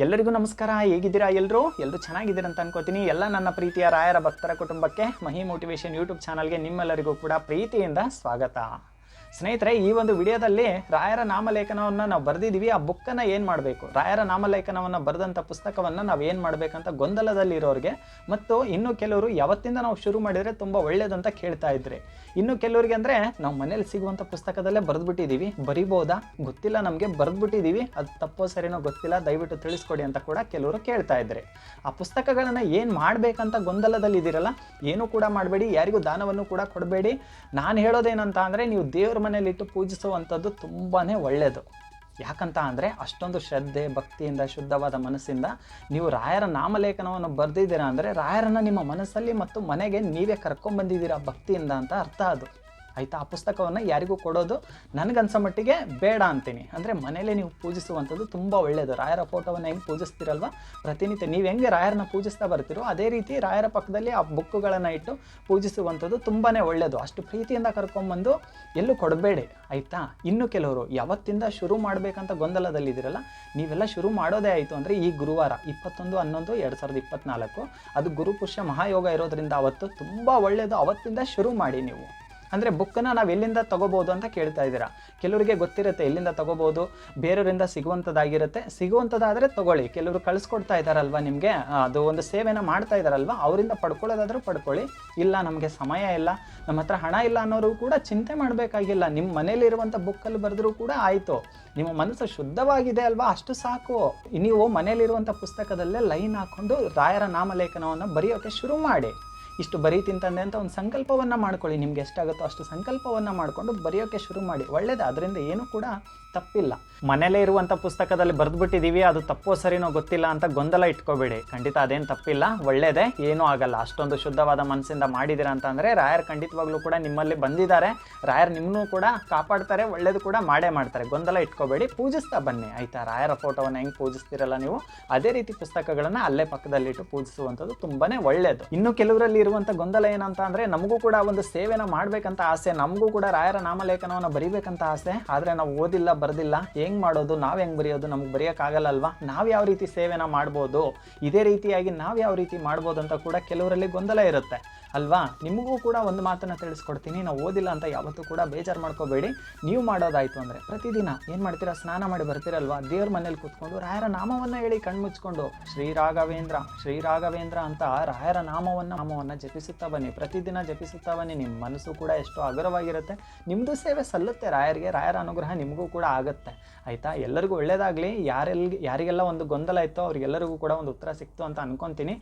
ಎಲ್ಲರಿಗೂ ನಮಸ್ಕಾರ. ಹೇಗಿದ್ದೀರಾ ಎಲ್ಲರೂ ಎಲ್ಲರೂ ಚೆನ್ನಾಗಿದ್ದೀರ ಅಂತ ಅನ್ಕೋತೀನಿ. ಎಲ್ಲ ನನ್ನ ಪ್ರೀತಿಯ ರಾಯರ ಭಕ್ತರ ಕುಟುಂಬಕ್ಕೆ ಮಹಿ ಮೋಟಿವೇಶನ್ ಯೂಟ್ಯೂಬ್ ಚಾನಲ್ಗೆ ನಿಮ್ಮೆಲ್ಲರಿಗೂ ಕೂಡ ಪ್ರೀತಿಯಿಂದ ಸ್ವಾಗತ. ಸ್ನೇಹಿತರೆ, ಈ ಒಂದು ವಿಡಿಯೋದಲ್ಲಿ ರಾಯರ ನಾಮಲೇಖನವನ್ನು ನಾವು ಬರೆದಿದ್ದೀವಿ ಆ ಬುಕ್ಕನ್ನು ಏನು ಮಾಡಬೇಕು? ರಾಯರ ನಾಮಲೇಖನವನ್ನು ಬರೆದಂಥ ಪುಸ್ತಕವನ್ನು ನಾವು ಏನು ಮಾಡಬೇಕಂತ ಗೊಂದಲದಲ್ಲಿರೋರಿಗೆ ಮತ್ತು ಇನ್ನು ಕೆಲವರು ಯಾವತ್ತಿಂದ ನಾವು ಶುರು ಮಾಡಿದರೆ ತುಂಬ ಒಳ್ಳೆಯದಂತ ಕೇಳ್ತಾ ಇದ್ರಿ. ಇನ್ನು ಕೆಲವರಿಗೆ ಅಂದರೆ ನಾವು ಮನೇಲಿ ಸಿಗುವಂಥ ಪುಸ್ತಕದಲ್ಲೇ ಬರೆದ್ಬಿಟ್ಟಿದ್ದೀವಿ ಬರಿಬೋದಾ? ಗೊತ್ತಿಲ್ಲ ನಮಗೆ ಬರೆದ್ಬಿಟ್ಟಿದ್ದೀವಿ ಅದು ತಪ್ಪೋ ಸರಿನೋ ಗೊತ್ತಿಲ್ಲ. ದಯವಿಟ್ಟು ತಿಳಿಸ್ಕೊಡಿ ಅಂತ ಕೂಡ ಕೆಲವರು ಕೇಳ್ತಾ ಇದ್ರಿ. ಆ ಪುಸ್ತಕಗಳನ್ನು ಏನು ಮಾಡಬೇಕಂತ ಗೊಂದಲದಲ್ಲಿದ್ದೀರಲ್ಲ, ಏನೂ ಕೂಡ ಮಾಡಬೇಡಿ. ಯಾರಿಗೂ ದಾನವನ್ನು ಕೂಡ ಕೊಡಬೇಡಿ. ನಾನು ಹೇಳೋದೇನಂತ ಅಂದರೆ, ನೀವು ದೇವ್ರ ಮನೇಲಿಟ್ಟು ಪೂಜಿಸುವಂಥದ್ದು ತುಂಬಾ ಒಳ್ಳೆಯದು ಯಾಕಂತ ಅಂದರೆ ಅಷ್ಟೊಂದು ಶ್ರದ್ಧೆ, ಭಕ್ತಿಯಿಂದ, ಶುದ್ಧವಾದ ಮನಸ್ಸಿಂದ ನೀವು ರಾಯರ ನಾಮಲೇಖನವನ್ನು ಬರೆದಿದ್ದೀರಾ ಅಂದರೆ ರಾಯರನ್ನು ನಿಮ್ಮ ಮನಸ್ಸಲ್ಲಿ ಮತ್ತು ಮನೆಗೆ ನೀವೇ ಕರ್ಕೊಂಡ್ಬಂದಿದ್ದೀರಾ ಭಕ್ತಿಯಿಂದ ಅಂತ ಅರ್ಥ ಅದು. ಆಯಿತಾ? ಆ ಪುಸ್ತಕವನ್ನು ಯಾರಿಗೂ ಕೊಡೋದು ನನಗನ್ಸೋ ಮಟ್ಟಿಗೆ ಬೇಡ ಅಂತೀನಿ. ಅಂದರೆ ಮನೇಲೆ ನೀವು ಪೂಜಿಸುವಂಥದ್ದು ತುಂಬ ಒಳ್ಳೆಯದು ರಾಯರ ಫೋಟೋವನ್ನು ಹೆಂಗೆ ಪೂಜಿಸ್ತೀರಲ್ವ? ಪ್ರತಿನಿತ್ಯ ನೀವು ಹೆಂಗೆ ರಾಯರನ್ನ ಪೂಜಿಸ್ತಾ ಬರ್ತೀರೋ ಅದೇ ರೀತಿ ರಾಯರ ಪಕ್ಕದಲ್ಲಿ ಆ ಬುಕ್ಕುಗಳನ್ನು ಇಟ್ಟು ಪೂಜಿಸುವಂಥದ್ದು ತುಂಬಾ ಒಳ್ಳೆಯದು ಅಷ್ಟು ಪ್ರೀತಿಯಿಂದ ಕರ್ಕೊಂಬಂದು ಎಲ್ಲೂ ಕೊಡಬೇಡಿ. ಆಯಿತಾ? ಇನ್ನು ಕೆಲವರು, ಯಾವತ್ತಿಂದ ಶುರು ಮಾಡಬೇಕಂತ ಗೊಂದಲದಲ್ಲಿದ್ದೀರಲ್ಲ ನೀವೆಲ್ಲ ಶುರು ಮಾಡೋದೇ ಆಯಿತು ಅಂದರೆ ಈ ಗುರುವಾರ, ಇಪ್ಪತ್ತೊಂದು, ಹನ್ನೊಂದು, ಎರಡು ಸಾವಿರದ ಇಪ್ಪತ್ನಾಲ್ಕು, ಅದು ಗುರುಪುರುಷ ಮಹಾಯೋಗ ಇರೋದ್ರಿಂದ ಅವತ್ತು ತುಂಬ ಒಳ್ಳೆಯದು ಅವತ್ತಿಂದ ಶುರು ಮಾಡಿ ನೀವು. ಅಂದರೆ ಬುಕ್ಕನ್ನು ನಾವು ಎಲ್ಲಿಂದ ತಗೋಬೋದು ಅಂತ ಕೇಳ್ತಾ ಇದ್ದೀರಾ? ಕೆಲವರಿಗೆ ಗೊತ್ತಿರುತ್ತೆ ಎಲ್ಲಿಂದ ತಗೋಬೋದು, ಬೇರೆಯವರಿಂದ ಸಿಗುವಂಥದ್ದಾಗಿರುತ್ತೆ ಸಿಗುವಂಥದ್ದಾದರೆ ತಗೊಳ್ಳಿ. ಕೆಲವರು ಕಳಿಸ್ಕೊಡ್ತಾ ಇದ್ದಾರಲ್ವ ನಿಮಗೆ? ಅದು ಒಂದು ಸೇವೆನ ಮಾಡ್ತಾ ಇದ್ದಾರಲ್ವ? ಅವರಿಂದ ಪಡ್ಕೊಳ್ಳೋದಾದರೂ ಪಡ್ಕೊಳ್ಳಿ. ಇಲ್ಲ, ನಮಗೆ ಸಮಯ ಇಲ್ಲ, ನಮ್ಮ ಹತ್ರ ಹಣ ಇಲ್ಲ ಅನ್ನೋರು ಕೂಡ ಚಿಂತೆ ಮಾಡಬೇಕಾಗಿಲ್ಲ. ನಿಮ್ಮ ಮನೇಲಿರುವಂಥ ಬುಕ್ಕಲ್ಲಿ ಬರೆದ್ರೂ ಕೂಡ ಆಯಿತು. ನಿಮ್ಮ ಮನಸ್ಸು ಶುದ್ಧವಾಗಿದೆ ಅಲ್ವಾ? ಅಷ್ಟು ಸಾಕು. ನೀವು ಮನೇಲಿರುವಂಥ ಪುಸ್ತಕದಲ್ಲೇ ಲೈನ್ ಹಾಕ್ಕೊಂಡು ರಾಯರ ನಾಮಲೇಖನವನ್ನು ಬರೆಯೋಕ್ಕೆ ಶುರು ಮಾಡಿ. ಇಷ್ಟು ಬರೀತಿಂತಂದೆ ಅಂತ ಒಂದು ಸಂಕಲ್ಪವನ್ನು ಮಾಡ್ಕೊಳ್ಳಿ. ನಿಮ್ಗೆ ಎಷ್ಟಾಗುತ್ತೋ ಅಷ್ಟು ಸಂಕಲ್ಪವನ್ನು ಮಾಡಿಕೊಂಡು ಬರೆಯೋಕ್ಕೆ ಶುರು ಮಾಡಿ. ಒಳ್ಳೇದು ಅದರಿಂದ ಏನೂ ಕೂಡ ತಪ್ಪಿಲ್ಲ. ಮನೇಲೇ ಇರುವಂಥ ಪುಸ್ತಕದಲ್ಲಿ ಬರೆದ್ಬಿಟ್ಟಿದ್ದೀವಿ, ಅದು ತಪ್ಪೋ ಸರಿನೋ ಗೊತ್ತಿಲ್ಲ ಅಂತ ಗೊಂದಲ ಇಟ್ಕೋಬೇಡಿ. ಖಂಡಿತ ಅದೇನು ತಪ್ಪಿಲ್ಲ, ಒಳ್ಳೇದೇ, ಏನೂ ಆಗಲ್ಲ. ಅಷ್ಟೊಂದು ಶುದ್ಧವಾದ ಮನಸ್ಸಿಂದ ಮಾಡಿದ್ದೀರಾ ಅಂತಂದರೆ ರಾಯರ್ ಖಂಡಿತವಾಗ್ಲೂ ಕೂಡ ನಿಮ್ಮಲ್ಲಿ ಬಂದಿದ್ದಾರೆ. ರಾಯರ್ ನಿಮ್ಮನ್ನೂ ಕೂಡ ಕಾಪಾಡ್ತಾರೆ, ಒಳ್ಳೇದು ಕೂಡ ಮಾಡೇ ಮಾಡ್ತಾರೆ. ಗೊಂದಲ ಇಟ್ಕೋಬೇಡಿ, ಪೂಜಿಸ್ತಾ ಬನ್ನಿ. ಆಯಿತಾ? ರಾಯರ ಫೋಟೋವನ್ನು ಹೆಂಗೆ ಪೂಜಿಸ್ತಿರಲ್ಲ ನೀವು? ಅದೇ ರೀತಿ ಪುಸ್ತಕಗಳನ್ನು ಅಲ್ಲೇ ಪಕ್ಕದಲ್ಲಿಟ್ಟು ಪೂಜಿಸುವಂಥದ್ದು ತುಂಬಾ ಒಳ್ಳೆಯದು ಇನ್ನು ಕೆಲವರಲ್ಲಿ ಇರುವಂಥ ಗೊಂದಲ ಏನಂತ ಅಂದರೆ ನಮಗೂ ಕೂಡ ಒಂದು ಸೇವೆನ ಮಾಡಬೇಕಂತ ಆಸೆ, ನಮಗೂ ಕೂಡ ರಾಯರ ನಾಮಲೇಖನವನ್ನು ಬರಿಬೇಕಂತ ಆಸೆ. ಆದರೆ ನಾವು ಓದಿಲ್ಲ, ಬರೆದಿಲ್ಲ, ಹೆಂಗೆ ಮಾಡೋದು, ನಾವು ಹೆಂಗೆ ಬರೆಯೋದು ನಮ್ಗೆ ಬರೆಯೋಕ್ಕಾಗಲ್ಲ ಅಲ್ವಾ ನಾವು ಯಾವ ರೀತಿ ಸೇವೆನ ಮಾಡ್ಬೋದು? ಇದೇ ರೀತಿಯಾಗಿ ನಾವು ಯಾವ ರೀತಿ ಮಾಡ್ಬೋದು ಅಂತ ಕೂಡ ಕೆಲವರಲ್ಲಿ ಗೊಂದಲ ಇರುತ್ತೆ. ಅಲ್ವಾ? ನಿಮಗೂ ಕೂಡ ಒಂದು ಮಾತನ್ನು ತಿಳಿಸ್ಕೊಡ್ತೀನಿ. ನಾವು ಓದಿಲ್ಲ ಅಂತ ಯಾವತ್ತೂ ಕೂಡ ಬೇಜಾರು ಮಾಡ್ಕೋಬೇಡಿ. ನೀವು ಮಾಡೋದಾಯಿತು ಅಂದರೆ ಪ್ರತಿದಿನ ಏನು ಮಾಡ್ತೀರಾ? ಸ್ನಾನ ಮಾಡಿ ಬರ್ತೀರಲ್ವಾ? ದೇವ್ರ ಮನೇಲಿ ಕೂತ್ಕೊಂಡು ರಾಯರ ನಾಮವನ್ನು ಹೇಳಿ ಕಣ್ಮುಚ್ಕೊಂಡು ಶ್ರೀ ರಾಘವೇಂದ್ರ ಶ್ರೀ ರಾಘವೇಂದ್ರ ಅಂತ ರಾಯರ ನಾಮವನ್ನು ನಾಮವನ್ನು ಜಪಿಸುತ್ತಾ ಬನ್ನಿ. ಪ್ರತಿದಿನ ಜಪಿಸುತ್ತಾ ಬನ್ನಿ. ನಿಮ್ಮ ಮನಸ್ಸು ಕೂಡ ಎಷ್ಟು ಅಗರವಾಗಿರುತ್ತೆ ನಿಮ್ಮದು ಸೇವೆ ಸಲ್ಲುತ್ತೆ ರಾಯರಿಗೆ. ರಾಯರ ಅನುಗ್ರಹ ನಿಮಗೂ ಕೂಡ ಆಗುತ್ತೆ. ಆಯಿತಾ? ಎಲ್ಲರಿಗೂ ಒಳ್ಳೆಯದಾಗಲಿ ಯಾರೆಲ್ಲಿ ಯಾರಿಗೆಲ್ಲ ಒಂದು ಗೊಂದಲ ಇತ್ತೋ ಅವ್ರಿಗೆಲ್ಲರಿಗೂ ಕೂಡ ಒಂದು ಉತ್ತರ ಸಿಕ್ತು ಅಂತ ಅನ್ಕೊತೀನಿ.